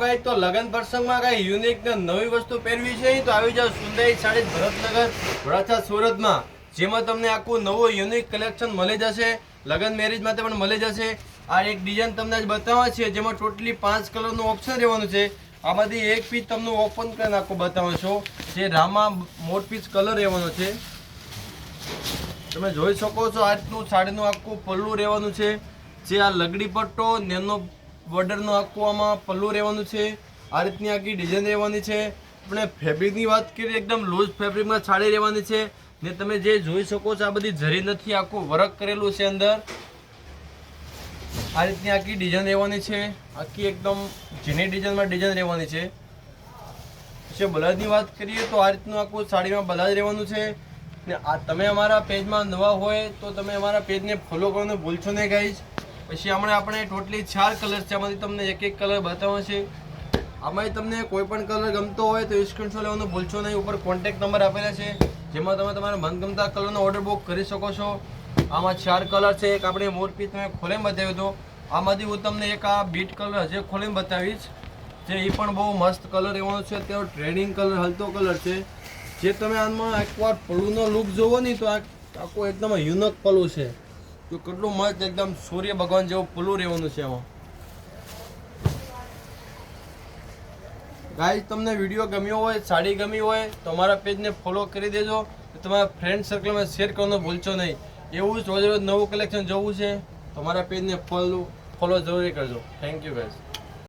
કઈ તો લગન પ્રસંગમાં કઈ યુનિક ને નવી વસ્તુ પહેરવી છે. તો આવી જાવ સુંદરી સાડી ભરતનગર વડાછા સુરતમાં, જેમાં તમને આખું નવું યુનિક કલેક્શન મળી જશે. લગ્ન મેરેજ માટે પણ મળી જશે. આ એક ડિઝાઇન તમને આજ બતાવવા છે, જેમાં ટોટલી પાંચ કલરનું ઓપ્શન રહેવાનું છે. આમાંથી એક પીસ તમને ઓપન કરીને આખું બતાવો છો. જે રામા મોટ પીસ કલર રહેવાનો છે. તમે જોઈ શકો છો, આજનું સાડીનું આખું પલ્લું રહેવાનું છે. જે આ લગડી પટ્ટો, નેનો બોર્ડરનું આખું આમાં પલ્લું રહેવાનું છે, આ રીતની આખી ડિઝાઇન રહેવાની છે. આપણે ફેબ્રિકની વાત કરીએ, એકદમ લૂઝ ફેબ્રિકમાં સાડી રહેવાની છે. ને તમે જે જોઈ શકો છો, આ બધી જરી નથી, આખું વર્ક કરેલું છે અંદર. આ રીતની આખી ડિઝાઇન રહેવાની છે. આખી એકદમ ઝીણી ડિઝાઇનમાં ડિઝાઇન રહેવાની છે. પછી બલાજની વાત કરીએ તો આ રીતનું આખું સાડીમાં બલાજ રહેવાનું છે. ને આ તમે અમારા પેજમાં નવા હોય તો તમે અમારા પેજને ફોલો કરવાનું ભૂલશો નહીં ગાઈઝ પછી હમણાં આપણે ટોટલી ચાર કલર છે. આમાંથી તમને એક એક કલર બતાવવાનો છે. આમાં તમને કોઈ પણ કલર ગમતો હોય તો સ્ક્રીનશોટ લેવાનું ભૂલશો નહીં. ઉપર કોન્ટેક્ટ નંબર આપેલા છે, જેમાં તમે તમારા મનગમતા કલરનો ઓર્ડર બુક કરી શકો છો. આમાં ચાર કલર છે. એક આપણે મોરપી તમે ખોલીને બતાવ્યો હતો. આમાંથી હું તમને એક આ બીટ કલર હજી ખોલીને બતાવીશ, જે એ પણ બહુ મસ્ત કલર રહેવાનો છે. અત્યારે ટ્રેડિંગ કલર હલતો કલર છે. જે તમે આમાં એકવાર પલુનો લુક જોવો નહીં તો આ આખું એકદમ યુનક પલું છે. તો કેટલું મસ્ત એકદમ સૂર્ય ભગવાન જેવું પલ્લું રહેવાનું છે એમાં ગાઈઝ તમને વીડિયો ગમ્યો હોય, સાડી ગમી હોય, તો અમારા પેજને ફોલો કરી દેજો. તમારા ફ્રેન્ડ સર્કલમાં શેર કરવાનું ભૂલશો નહીં. એવું જ રોજ રોજ નવું કલેક્શન જોવું છે. તો અમારા પેજને ફોલો ફોલો જરૂરી કરજો. Thank you guys